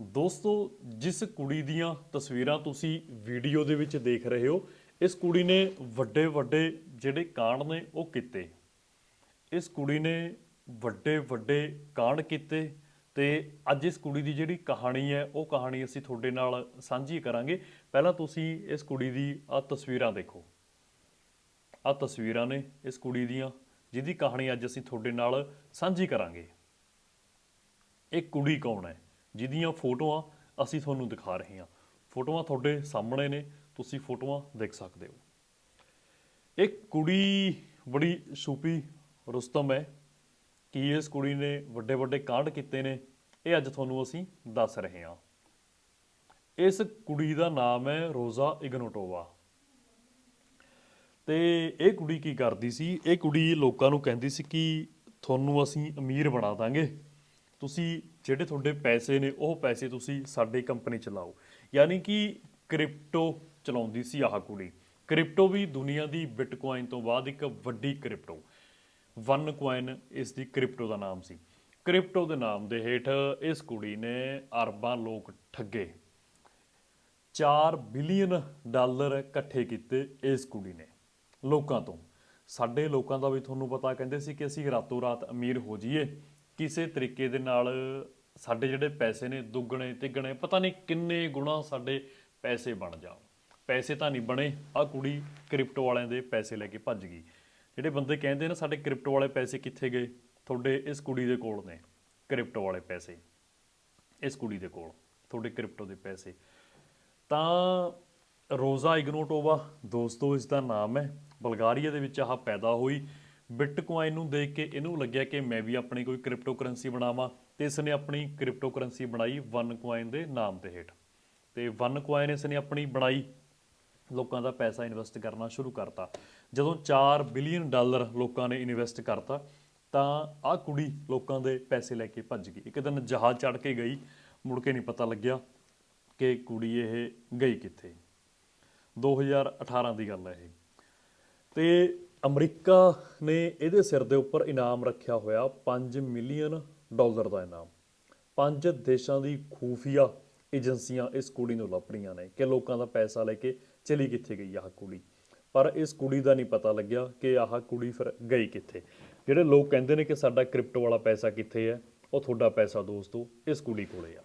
ਦੋਸਤੋ, ਜਿਸ ਕੁੜੀ ਦੀਆਂ ਤਸਵੀਰਾਂ ਤੁਸੀਂ ਵੀਡੀਓ ਦੇ ਵਿੱਚ ਦੇਖ ਰਹੇ ਹੋ, ਇਸ ਕੁੜੀ ਨੇ ਵੱਡੇ ਵੱਡੇ ਜਿਹੜੇ ਕਾਂਡ ਨੇ ਉਹ ਕੀਤੇ। ਇਸ ਕੁੜੀ ਨੇ ਵੱਡੇ ਵੱਡੇ ਕਾਂਡ ਕੀਤੇ ਤੇ ਅੱਜ ਇਸ ਕੁੜੀ ਦੀ ਜਿਹੜੀ ਕਹਾਣੀ ਹੈ, ਉਹ ਕਹਾਣੀ ਅਸੀਂ ਤੁਹਾਡੇ ਨਾਲ ਸਾਂਝੀ ਕਰਾਂਗੇ। ਪਹਿਲਾਂ ਤੁਸੀਂ ਇਸ ਕੁੜੀ ਦੀ ਆ ਤਸਵੀਰਾਂ ਦੇਖੋ। ਆ ਤਸਵੀਰਾਂ ਨੇ ਇਸ ਕੁੜੀ ਦੀਆਂ, ਜਿਹਦੀ ਕਹਾਣੀ ਅੱਜ ਅਸੀਂ ਤੁਹਾਡੇ ਨਾਲ ਸਾਂਝੀ ਕਰਾਂਗੇ। ਇਹ ਕੁੜੀ ਕੌਣ ਹੈ? ਜਿਹਦੀਆਂ ਫੋਟੋਆਂ ਅਸੀਂ ਤੁਹਾਨੂੰ ਦਿਖਾ ਰਹੇ ਹਾਂ। ਫੋਟੋਆਂ ਤੁਹਾਡੇ ਸਾਹਮਣੇ ਨੇ, ਤੁਸੀਂ ਫੋਟੋਆਂ ਦੇਖ ਸਕਦੇ ਹੋ। ਇਹ ਕੁੜੀ, ਬੜੀ ਛੁਪੀ ਰੁਸਤਮ ਹੈ। ਕਿ ਇਸ ਕੁੜੀ ਨੇ ਵੱਡੇ ਵੱਡੇ ਕਾਂਡ ਕੀਤੇ ਨੇ, ਇਹ ਅੱਜ ਤੁਹਾਨੂੰ ਅਸੀਂ ਦੱਸ ਰਹੇ ਹਾਂ। ਇਸ ਕੁੜੀ ਦਾ ਨਾਮ ਹੈ ਰੋਜ਼ਾ ਇਗਨੋਟੋਵਾ। ਤੇ ਇਹ ਕੁੜੀ ਕੀ ਕਰਦੀ ਸੀ? ਇਹ ਕੁੜੀ ਲੋਕਾਂ ਨੂੰ ਕਹਿੰਦੀ ਸੀ ਕਿ ਤੁਹਾਨੂੰ ਅਸੀਂ ਅਮੀਰ ਬਣਾ ਦਾਂਗੇ। ਤੁਸੀਂ ਜਿਹੜੇ ਤੁਹਾਡੇ ਪੈਸੇ ਨੇ, ਉਹ ਪੈਸੇ ਤੁਸੀਂ ਸਾਡੀ ਕੰਪਨੀ ਚ ਲਾਓ। ਯਾਨੀ ਕਿ ਕ੍ਰਿਪਟੋ ਚਲਾਉਂਦੀ ਸੀ ਆਹ ਕੁੜੀ। ਕ੍ਰਿਪਟੋ ਵੀ ਦੁਨੀਆ ਦੀ ਬਿਟਕੋਇਨ ਤੋਂ ਬਾਅਦ ਇੱਕ ਵੱਡੀ ਕ੍ਰਿਪਟੋ। ਵਨ ਕੁਆਇਨ ਇਸ ਦੀ ਕ੍ਰਿਪਟੋ ਦਾ ਨਾਮ ਸੀ। ਕ੍ਰਿਪਟੋ ਦੇ ਨਾਮ ਦੇ ਹੇਠ ਇਸ ਕੁੜੀ ਨੇ ਅਰਬਾਂ ਲੋਕ ਠੱਗੇ। 4 ਬਿਲੀਅਨ ਡਾਲਰ ਇਕੱਠੇ ਕੀਤੇ ਇਸ ਕੁੜੀ ਨੇ ਲੋਕਾਂ ਤੋਂ। ਸਾਡੇ ਲੋਕਾਂ ਦਾ ਵੀ ਤੁਹਾਨੂੰ ਪਤਾ ਕਹਿੰਦੇ ਸੀ ਕਿ ਅਸੀਂ ਰਾਤੋਂ ਰਾਤ ਅਮੀਰ ਹੋ ਜਾਈਏ। ਕਿਸੇ ਤਰੀਕੇ ਦੇ ਨਾਲ ਸਾਡੇ ਜਿਹੜੇ ਪੈਸੇ ਨੇ, ਦੁੱਗਣੇ, ਤਿੱਗਣੇ, ਪਤਾ ਨਹੀਂ ਕਿੰਨੇ ਗੁਣਾ ਸਾਡੇ ਪੈਸੇ ਬਣ ਜਾਣ। ਪੈਸੇ ਤਾਂ ਨਹੀਂ ਬਣੇ ਆ ਕੁੜੀ ਕ੍ਰਿਪਟੋ ਵਾਲਿਆਂ ਦੇ ਪੈਸੇ ਲੈ ਕੇ ਭੱਜ ਗਈ। ਜਿਹੜੇ ਬੰਦੇ ਕਹਿੰਦੇ ਨੇ ਸਾਡੇ ਕ੍ਰਿਪਟੋ ਵਾਲੇ ਪੈਸੇ ਕਿੱਥੇ ਗਏ? ਤੁਹਾਡੇ ਇਸ ਕੁੜੀ ਦੇ ਕੋਲ ਨੇ ਕ੍ਰਿਪਟੋ ਵਾਲੇ ਪੈਸੇ। ਇਸ ਕੁੜੀ ਦੇ ਕੋਲ, ਤੁਹਾਡੇ ਕ੍ਰਿਪਟੋ ਦੇ ਪੈਸੇ। ਤਾਂ ਰੋਜ਼ਾ ਇਗਨੋਟੋਵਾ, ਦੋਸਤੋ, ਇਸ ਦਾ ਨਾਮ ਹੈ। ਬਲਗਾਰੀਆ ਦੇ ਵਿੱਚ ਆਹ ਪੈਦਾ ਹੋਈ। ਬਿਟਕੋਇਨ ਨੂੰ ਦੇਖ ਕੇ ਇਹਨੂੰ ਲੱਗਿਆ ਕਿ ਮੈਂ ਵੀ ਆਪਣੀ ਕੋਈ ਕ੍ਰਿਪਟੋ ਕਰੰਸੀ ਬਣਾਵਾਂ ਤੇ ਇਸ ਨੇ ਆਪਣੀ ਕ੍ਰਿਪਟੋ ਕਰੰਸੀ ਬਣਾਈ ਵਨ ਕੋਇਨ ਦੇ ਨਾਮ ਦੇ ਹੇਠ। ਤੇ ਵਨ ਕੋਇਨ ਇਸ ਨੇ ਆਪਣੀ ਬਣਾਈ, ਲੋਕਾਂ ਦਾ ਪੈਸਾ ਇਨਵੈਸਟ ਕਰਨਾ ਸ਼ੁਰੂ ਕਰਤਾ। ਜਦੋਂ 4 ਬਿਲੀਅਨ ਡਾਲਰ ਲੋਕਾਂ ਨੇ ਇਨਵੈਸਟ ਕਰਤਾ, ਤਾਂ ਆਹ ਕੁੜੀ ਲੋਕਾਂ ਦੇ ਪੈਸੇ ਲੈ ਕੇ ਭੱਜ ਗਈ। ਇੱਕ ਦਿਨ ਜਹਾਜ਼ ਚੜ੍ਹ ਕੇ ਗਈ, ਮੁੜ ਕੇ ਨਹੀਂ ਪਤਾ ਲੱਗਿਆ ਕਿ ਕੁੜੀ ਇਹ ਗਈ ਕਿੱਥੇ। 2018 ਦੀ ਗੱਲ ਹੈ ਇਹ। ਤੇ ਅਮਰੀਕਾ ਨੇ ਇਹਦੇ ਸਿਰ ਦੇ ਉੱਪਰ ਇਨਾਮ ਰੱਖਿਆ ਹੋਇਆ 5 ਮਿਲੀਅਨ ਡਾਲਰ ਦਾ ਇਨਾਮ। ਪੰਜ ਦੇਸ਼ਾਂ ਦੀ ਖੂਫੀਆ ਏਜੰਸੀਆਂ ਇਸ ਕੁੜੀ ਨੂੰ ਲੱਭ ਰਹੀਆਂ ਨੇ ਕਿ ਲੋਕਾਂ ਦਾ ਪੈਸਾ ਲੈ ਕੇ ਚਲੀ ਕਿੱਥੇ ਗਈ ਆਹ ਕੁੜੀ। ਪਰ ਇਸ ਕੁੜੀ ਦਾ ਨਹੀਂ ਪਤਾ ਲੱਗਿਆ ਕਿ ਆਹ ਕੁੜੀ ਫਿਰ ਗਈ ਕਿੱਥੇ। ਜਿਹੜੇ ਲੋਕ ਕਹਿੰਦੇ ਨੇ ਕਿ ਸਾਡਾ ਕ੍ਰਿਪਟੋ ਵਾਲਾ ਪੈਸਾ ਕਿੱਥੇ ਹੈ, ਉਹ ਤੁਹਾਡਾ ਪੈਸਾ ਦੋਸਤੋ, ਇਸ ਕੁੜੀ ਕੋਲੇ ਆ।